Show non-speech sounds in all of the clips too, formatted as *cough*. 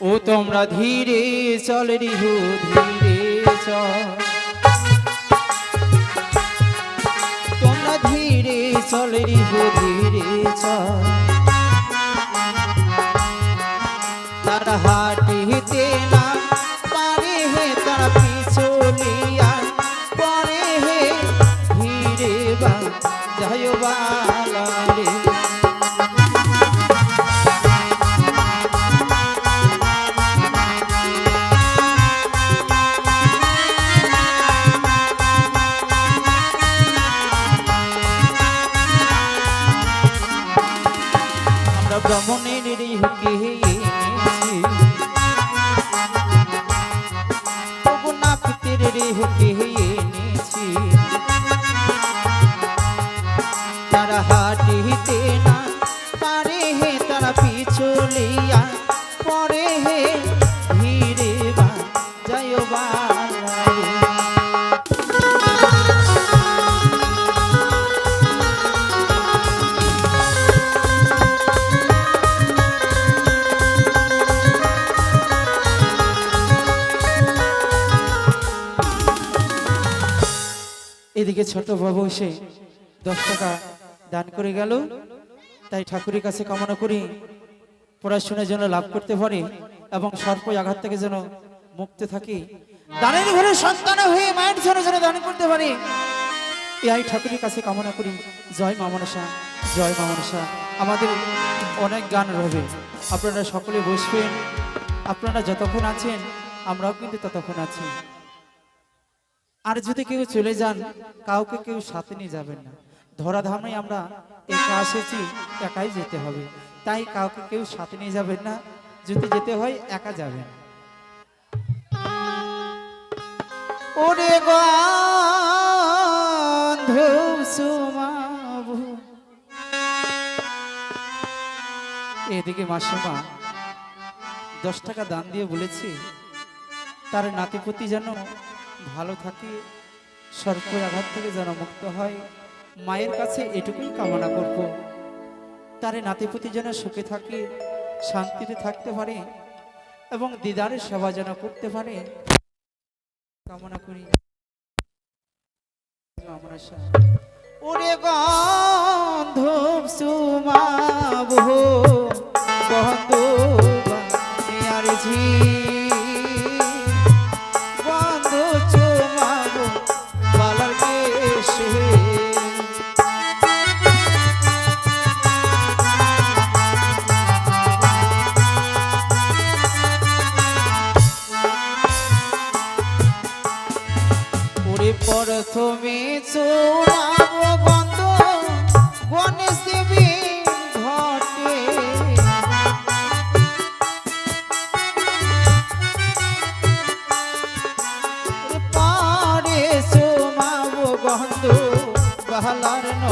ও তোমরা ধীরে চল রিহু ধীরে চল। তোমরা ধীরে চল রিহু ধীরে চল। তার হাটিতে আমরা ভ্রমণের হুকে এনেছি তবু না এদিকে ছোট বাবু এসে দশ টাকা দান করে গেল। তাই ঠাকুরের কাছে কামনা করি পড়াশোনার জন্য লাভ করতে পারে এবং সর্প আঘাত থেকে যেন মুক্ত থাকি। দানের ঘরে সন্তান হয়ে মায়ের জন্য যেন দান করতে পারে। এই ঠাকুরের কাছে কামনা করি। জয় মামনসা জয় মামনসা আমাদের অনেক গান রবে। আপনারা সকলে বসবেন। আপনারা যতক্ষণ আছেন, আমরাও কিন্তু ততক্ষণ আছি। আর যদি কেউ চলে যান, কাউকে কেউ সাথে নিয়ে যাবেন না। ধরাধামে আমরা একা এসেছি, একাই যেতে হবে। তাই কাউকে কেউ সাথে নিয়ে যাবেন না। যদি যেতে হয়, একা যাবেন। ওরে এদিকে মাসিমা দশ টাকা দান দিয়ে বলেছি, তার নাতিপতি যেন ভালো থাকে সর্পের আঘাত থেকে যেন মুক্ত হয়, মায়ের কাছে এটুকুই কামনা করব। তারে নাতিপুতি যেন সুখে থাকে, শান্তিতে থাকতে পারে এবং দিদারের সেবা যেন করতে পারে। কামনা করি। আমরা ওরে গন্ধ বাহালার ন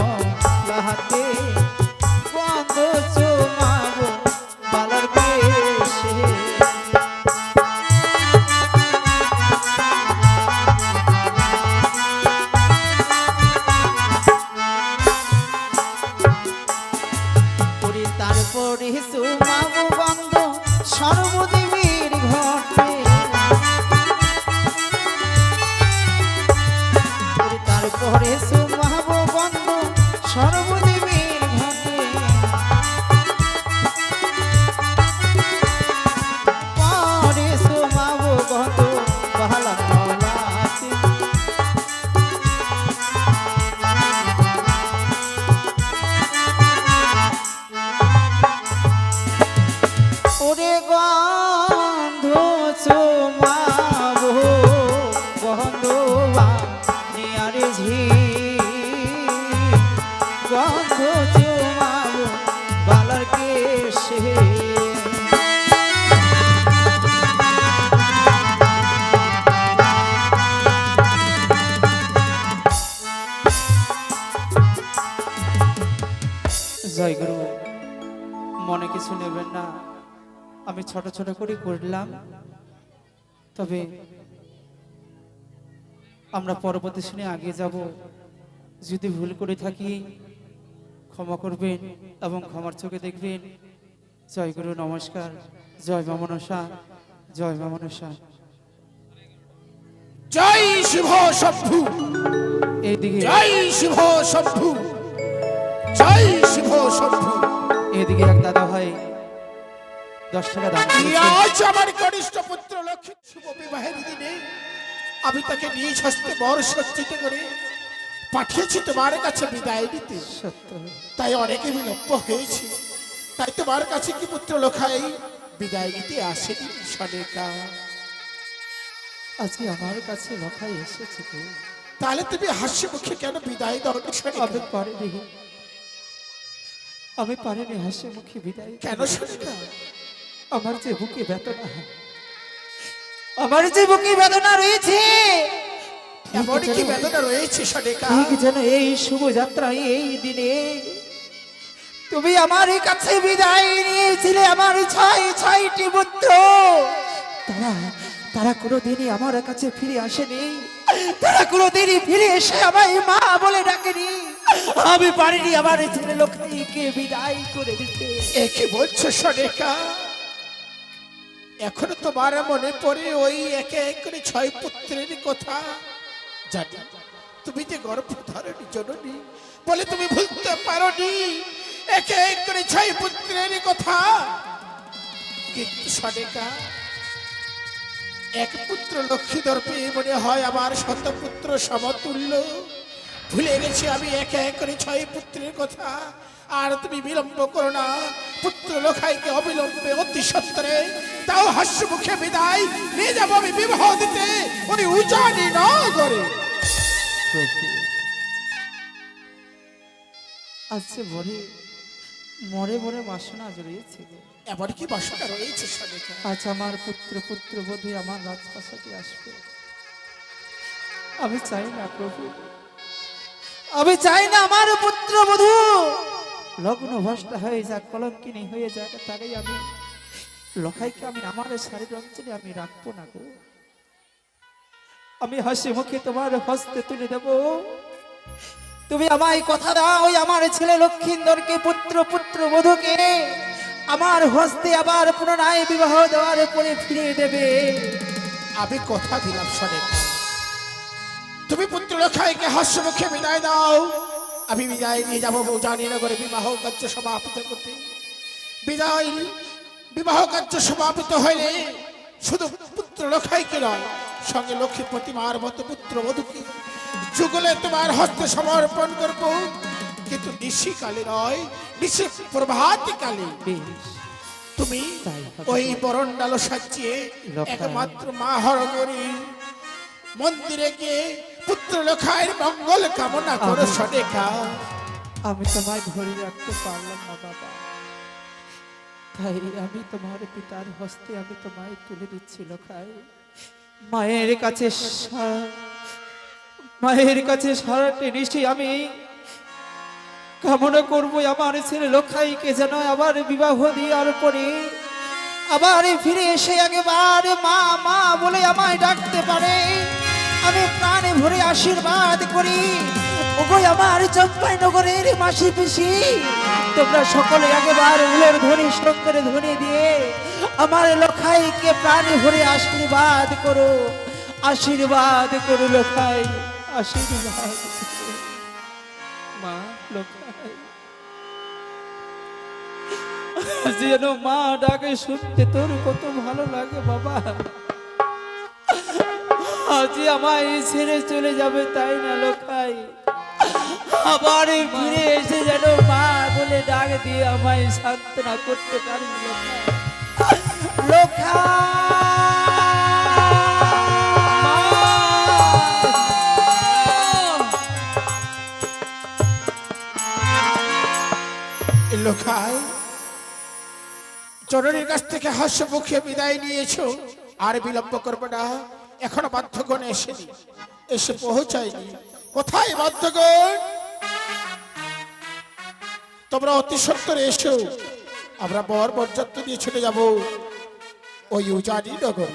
জয় গুরু মনে কিছু নেবেন না। আমি ছোট ছোট করে করলাম। তবে আমরা পরবর্তী শুনে আগে যাব। যদি ভুল করে থাকি ক্ষমা করবেন এবং ক্ষমার চোখে দেখবেন। জয় গুরু নমস্কার। জয় মামনসা জয় মামনসা জয় শিব শম্ভু। এইদিকে। জয় শিব শম্ভু। জয় শিব শম্ভু। এইদিকে এক দাদা ভাই দশ টাকা দান আজ আমার কনিষ্ঠ পুত্র লক্ষ্মী শুভ বিবাহের দিনে আমি তাকে নিজ হস্তে বর সজ্জিত করে পাঠিয়েছি তোমার কাছে বিদায় তাই অনেকে বিলম্ব হয়েছে। তাই তোমার কাছে কি পুত্র লোখাই? বিদায় দিতে আসেনি সনেকা। আজকে আমার কাছে লখাই এসেছে তাহলে তুমি হাসি মুখে কেন বিদায় দাও আমি পারিনি আমি পারিনি হাসি মুখে বিদায়। কেন সনেকা আমার যে বুকে বেদনা। আমার যে বুকে বেদনা রয়েছে। এমন কি বেদনা রয়েছে সনেকা ঠিক যেন এই শুভ যাত্রায় এই দিনে। তুমি আমার কাছে বিদায় নিয়েছিলে আমার ছয় ছয়টি পুত্র। তারা তারা কোনোদিনই আমার কাছে ফিরে আসেনি। তারা কোনোদিনই ফিরে এসে আমায় মা বলে ডাকেনি। আমি পারিনি আমার ছেলে লোককে বিদায় করে দিতে। এ কি বলছো সনেকা এখনও তোমার মনে পড়ে ওই একে এক করে ছয় পুত্রের কথা? জানি, তুমি যে গর্ভধারণী জননী, বলে তুমি ভুলতে পারোনি। একে এক করে ছয় পুত্রের কথা। কিন্তু সনেকা এক পুত্র লক্ষ্মী দর্পে মনে হয় আমার শতপুত্র সমতুল্য। ভুলে গেছি আমি একে এক করে ছয় পুত্রের কথা। আর তুমি বিলম্ব করো না। পুত্র লোখাইকে অবিলম্বে অতি সত্তরে তাও হাস্য মুখে বিদায়। নিয়ে যাব আমি বিবাহ দিতে। উনি উজানি না করে প্রভু আজকে মরে মরে মরে বাসনা জড়িয়েছে। এমন কি বাসনা রয়েছে আজ আমার পুত্র পুত্র বোধে আমার রাজপ্রাসাদে আসবে। আমি চাই না প্রভু আমি চাই না আমার পুত্র বধূ। লগ্ন ভ্রষ্টা হয়ে যাক, কলঙ্কিনী হয়ে যাক, তাকেই আমি লখাইকে আমি আমার শারীর অঞ্চলে আমি রাখব না গো। আমি হাসি মুখে তোমার হস্তে তুলে দেব। তুমি আমায় কথা দাও, ওই আমার ছেলে লক্ষিন্দরকে, পুত্র পুত্র বধূকে। আমার হস্তে আবার পুনরায় বিবাহ দেওয়ার পরে ফিরিয়ে দেবে। আমি কথা দিলাম সনেকা তুমি পুত্র লোখাইকে হাস্য মুখে বিদায় দাও। আমি বিদায় নিয়ে যাব জানি নগরে বিবাহ কার্য সমাপিত করতে। বিদায় বিবাহ কার্য সমাপিত হইলে শুধু পুত্র লোখাইকে নয় সঙ্গে লক্ষ্মী প্রতিমার মতো পুত্র বধূকে যুগলে তোমার হস্তে সমর্পণ করব। কিন্তু নিশিকালে নয় নিশি প্রভাত কালে তুমি। ওই বরণডাল সাজিয়ে একমাত্র মা হরগরি মন্দিরে গিয়ে পুত্র লোখায়ের মঙ্গল কামনা করো সনেকা। আমি তোমায় ধরে রাখতে পারলাম না বাবা। তাই আমি তোমার পিতার হস্তে আমি তোমায় তুলে দিচ্ছি লোকাই মায়ের কাছে মায়ের কাছে সারাটি নিশি আমি কামনা করব আমার ছেলে লোখাইকে যেন আবার বিবাহ দেওয়ার পরে আবার ফিরে এসে একেবারে মা মা বলে আমায় ডাকতে পারে। ভরে আশীর্বাদ করি। ওগো আমার চম্পাই নগরের মাসি পিসি, তোমরা সকলে একবার উলের ধ্বনি শঙ্করে ধ্বনি দিয়ে আমার লোখাইকে প্রাণে ভরে আশীর্বাদ করো। আশীর্বাদ করো লোখাই, আশীর্বাদ মা লোখাই। যেন মা ডাকে শুনতে তোর কত ভালো লাগে বাবা। আজ আমায় ছেড়ে চলে যাবে, তাই না লোকাই? আবার ফিরে এসে যেন মা বলে ডাক দিয়ে আমায় সান্ত্বনা করতে পারি লোকা জননীর কাছ থেকে হাস্য মুখে বিদায় নিয়েছো। আর বিলম্ব করব না। এখনও বাধ্যগণ এসেনি। এসে পৌঁছায়নি। কোথায় বাধ্যগণ তোমরা অতি সত্তরে এসো। আমরা বর বরযাত্র দিয়ে ছুটে যাব। ওই উজানি নগর।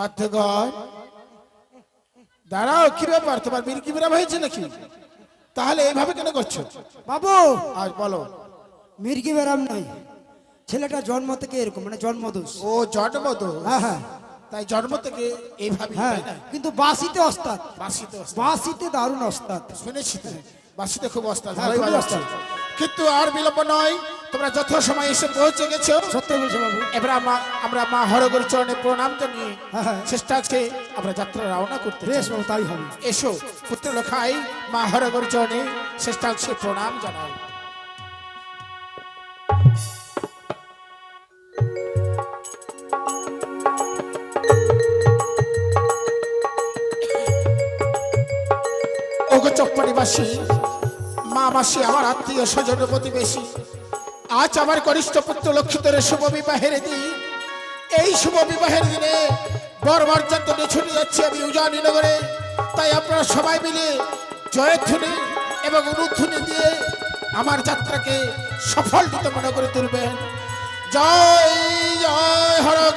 বাধ্যগণ দাঁড়াও কি ব্যাপার? তোমার মির্কি বিরাম হয়েছে নাকি? তাহলে এইভাবে কেন করছ? বাবু! আজ বলো। মির্গি বেরাম নাই? ছেলেটা জন্ম থেকে এরকম মানে জন্মদোষ। ও জন্ম তো হ্যাঁ হ্যাঁ। তাই জন্ম থেকে এইভাবে হ্যাঁ কিন্তু বাসিতে ওস্তাদ বাসিতে অস্তাদ। বাসিতে দারুণ ওস্তাদ শুনেছি বাসিতে খুব অস্তাদ। হ্যাঁ। কিন্তু আর বিলম্ব নয় তোমরা যথা সময় এসে পৌঁছে গেছো সত্য বলছে বাবু এবার আমরা আমরা মা হরগর চরণে প্রণাম জানিয়ে হ্যাঁ, হ্যাঁ। চেষ্টা আছে আমরা যাত্রা রওনা করতে বেশ। বাবু তাই হবে এসো পুত্র লখাই মা হরগর চরণে চেষ্টা আছে প্রণাম জানাই ওগো চকপাড়িবাসী মা মাসি আমার আত্মীয় স্বজন প্রতিবেশী। আজ আমার কনিষ্ঠ পুত্র লক্ষিতরের শুভ বিবাহের দিন। এই শুভ বিবাহের দিনে বর মর্যাদা ছুটে যাচ্ছে আমি উজানি নগরে। তাই আপনারা সবাই মিলে জয়ধ্বনি এবং অনুধ্বনি দিয়ে আমার যাত্রাকে সফল দিতে মনে করে তুলবেন। জয় জয় হরগৌরী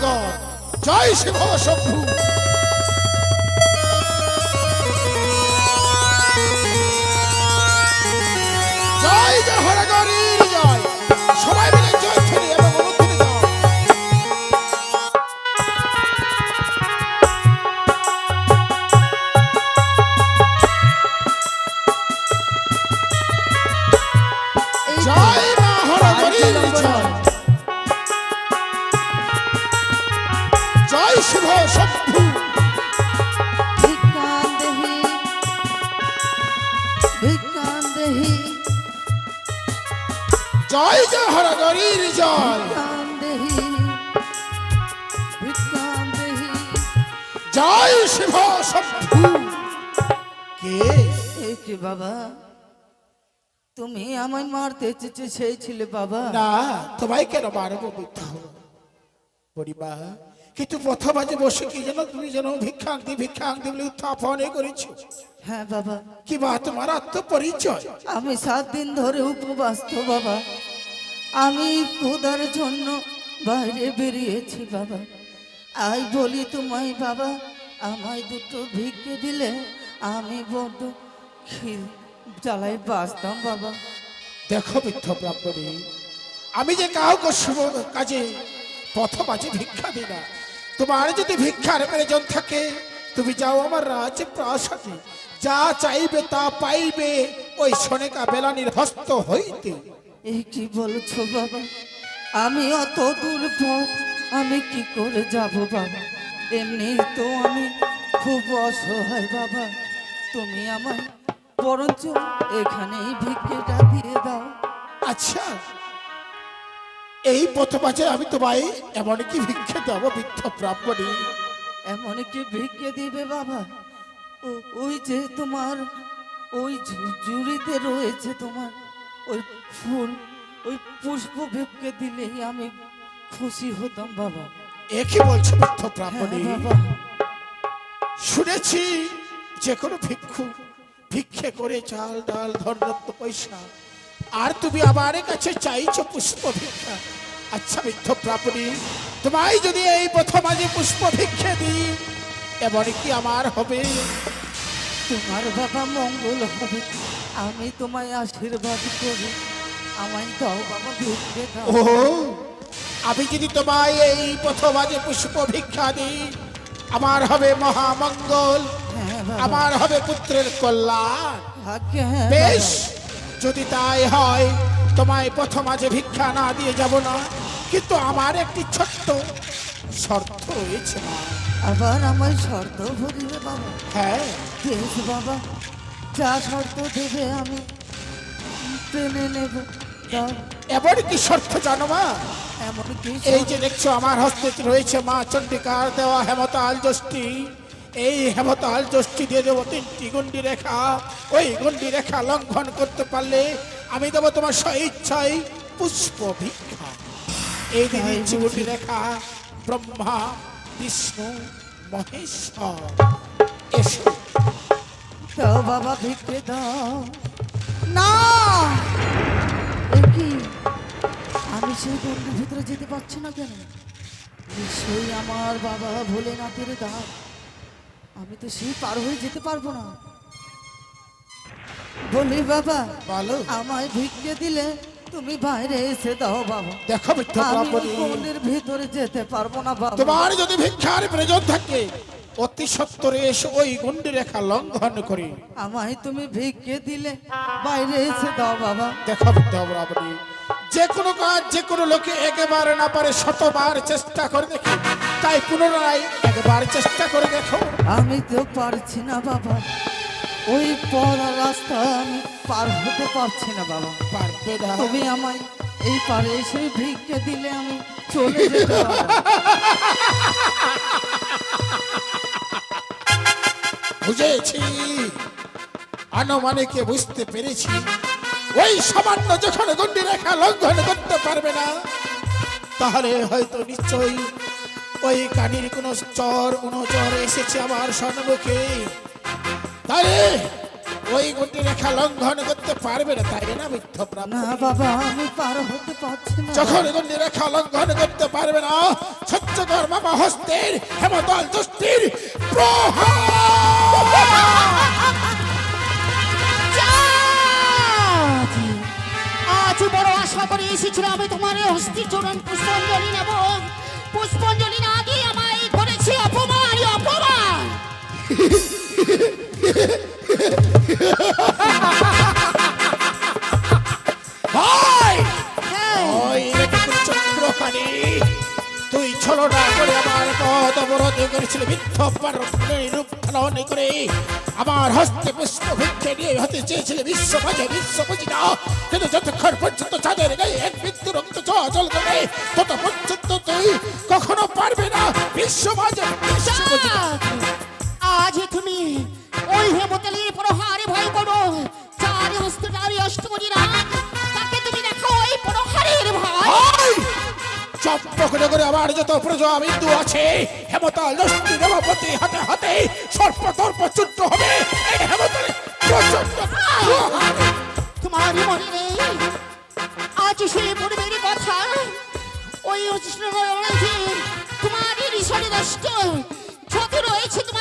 বাধ্যগণ জয় শিব শম্ভু। জয় জয় শিব শম্ভু ভিক্ষান দেহি ভিক্ষান দেহি জয় জয় হরগৌরীর জয়। দেহি জয় শিব শম্ভু কে? বাবা? তুমি আমায় মারতে চেয়েছে সেই ছিলে বাবা। না তোমায় কেন মারবো মিথ্যা পরিবার কিন্তু প্রথম আজ বসে কি যেন তুমি যেন ভিক্ষান্তি ভিক্ষান্তি বলে উত্থাপনে করেছ? হ্যাঁ বাবা। কি বা তোমার আত্মপরিচয়? আমি সাত দিন ধরে উপবাস তো বাবা। আমি ক্ষুধার জন্য বাইরে বেরিয়েছি বাবা। আই বলি তোমায় বাবা আমায় দুটো ভিক্ষে দিলে আমি বড্ড খি- জ্বালায় বাঁচতাম বাবা। দেখো মিথ্য ব্রাহ্মণী আমি যে কাউকে শুভ কাজে প্রথম আজ ভিক্ষা দিই না তোমার যদি ভিক্ষার প্রয়োজন থাকে তুমি যাও আমার রাজ প্রাসাদে যা চাইবে তা পাইবে ওই সনেকা বেলানির হস্ত হইতে। এই কি বলছো বাবা? আমি অত দূর পথ আমি কি করে যাব বাবা? এমনি তো আমি খুব অসহায় বাবা। তুমি আমায় বরঞ্চ এখানেই ভিক্ষেটা দিয়ে দাও। আচ্ছা এই পথবাজে আমি তোমায় এমন কি ভিক্ষে দেব বৃদ্ধ ব্রাহ্মণী। এমন কি ভিক্ষে দিবে বাবা। ওই যে তোমার ওই জুড়িতে রয়েছে তোমার ওই ফুল ওই পুষ্প ভিক্ষে দিলেই আমি খুশি হতাম বাবা। এ কি বলছো বৃদ্ধ ব্রাহ্মণী? বাবা। শুনেছি যে কোনো ভিক্ষু ভিক্ষে করে চাল ডাল ধনরত্ন পয়সা আর তুমি আমার কাছে চাইছো পুষ্প ভিক্ষা। আচ্ছা বৃদ্ধ ব্রাহ্মণী তোমায় যদি এই প্রথম আজ পুষ্প ভিক্ষে দিই এমন কি আমার হবে? তোমার বাবা মঙ্গল হবে আমি তোমায় আশীর্বাদ করি আমায় দাও বাবা ভিক্ষে দাও। ও আমি যদি তোমায় এই প্রথম আজ পুষ্প ভিক্ষা দিই আমার হবে মহামঙ্গল হ্যাঁ আমার হবে পুত্রের কল্যাণ। হ্যাঁ বেশ যদি তাই হয় তোমায় প্রথম আজ ভিক্ষা না দিয়ে যাব না কিন্তু আমার একটি ছোট্ট শর্ত রয়েছে মা। আবার আমায় শর্ত ভরিবে বাবা? হ্যাঁ। বেশ বাবা যা শর্ত দেবে আমি টেনে নেব। এমন কি শর্ত জানো মা? এই যে দেখছ আমার হস্তে রয়েছে মা চন্ডিকার দেওয়া হেমতাল যষ্টি এই হেমতাল যষ্টি দিয়ে দেবো তিনটি গন্ডি রেখা। ওই গন্ডি রেখা লঙ্ঘন করতে পারলে আমি দেবো তোমার স্বইচ্ছায় পুষ্প ভিক্ষা এই দিচ্ছি গন্ডি রেখা ব্রহ্মা বিষ্ণু মহেশ্বর। এসো। দাও বাবা ভিক্ষে দাও। না! কি আমি সেই গন্ডির ভিতরে যেতে পারছি না কেন? নিশ্চয়ই আমার বাবা ভোলেনাথের দাও আমি তো সেই পার হয়ে যেতে পারব না। বলি বাবা বলো। আমায় ভিক্ষে দিলে তুমি বাইরে এসে দাও বাবা। দেখো গন্ডির ভিতরে যেতে পারব না বাবা। তোমার যদি ভিক্ষার প্রয়োজন থাকে অতি সত্তরে এসে ওই গন্ডি রেখা লঙ্ঘন করে। আমায় তুমি ভিক্ষে দিলে বাইরে এসে দাও বাবা। দেখা আপনি যে কোনো কাজ যে কোনো লোকে একেবারে না পারে শতবার চেষ্টা করে দেখি। তাই পুনরায় একবার চেষ্টা করে দেখো। আমি তো পারছি না বাবা। ওই পড়া রাস্তা আমি পার হতে পারছি না বাবা। পারবে না। তুমি আমায় এই পারে এসে ভিক্ষে দিলে আমি চলে যেতে বুঝেছি। আনুমানিকে বুঝতে পেরেছি। ওই সামান্য যখন গন্ডি রেখা লঙ্ঘন করতে পারবে না তাহলে হয়তো নিশ্চয়ই ওই কানির কোনো চর কোনো চর এসেছে আমার সম্মুখে। তাহলে ওই গন্ডি রেখা লঙ্ঘন করতে পারবে না তাই না মিথ্য প্রাপ্ত? না বাবা আমি পার হতে পারছি না। যখন গন্ডি রেখা লঙ্ঘন করতে পারবে না সত্যকর মামা হস্তের হেমতল দুষ্টির আজ বড় আশা করে এসেছিলাম আমি তোমার হস্তি চরণ পুষ্পাঞ্জলি নেব। পুষ্পাঞ্জলি না দিয়ে আমায় করেছি অপমান অপমান। *laughs* তুই ছলনা করে আমার পদ অবরোধ করেছিল মিথ্য রূপ ধারণ করে। আমার হস্তে পুষ্প ভিক্ষে নিয়ে হতে চেয়েছিলে বিশ্ব মাঝে বিশ্ব বুঝি না কিন্তু যতক্ষণ পর্যন্ত চাঁদের গায়ে এক বিন্দু রক্ত জল করে তত পর্যন্ত তুই কখনো পারবে না। বিশ্ব মাঝে আজ তুমি তোমার মনে নেই আজ সেই পূর্বের কথা, ওই অঞ্চলের তোমার ঋষণে দষ্ট যত রয়েছে তোমার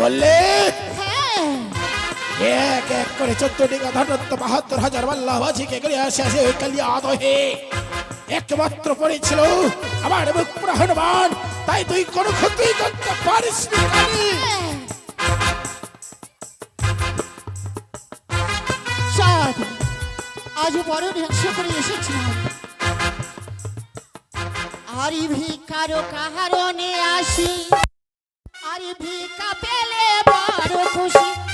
বললে? এক এক করে বাহাত্তর হাজার আসে আসে একমাত্র পড়েছিল আমার মুখ প্রাণবান তাই তুই কোন ক্ষতি করতে পারিস আজ বড় হিংসা করে এসেছিলাম। আর ভিকারো কারণে আসি? আর ভিকা পেলে বড় খুশি।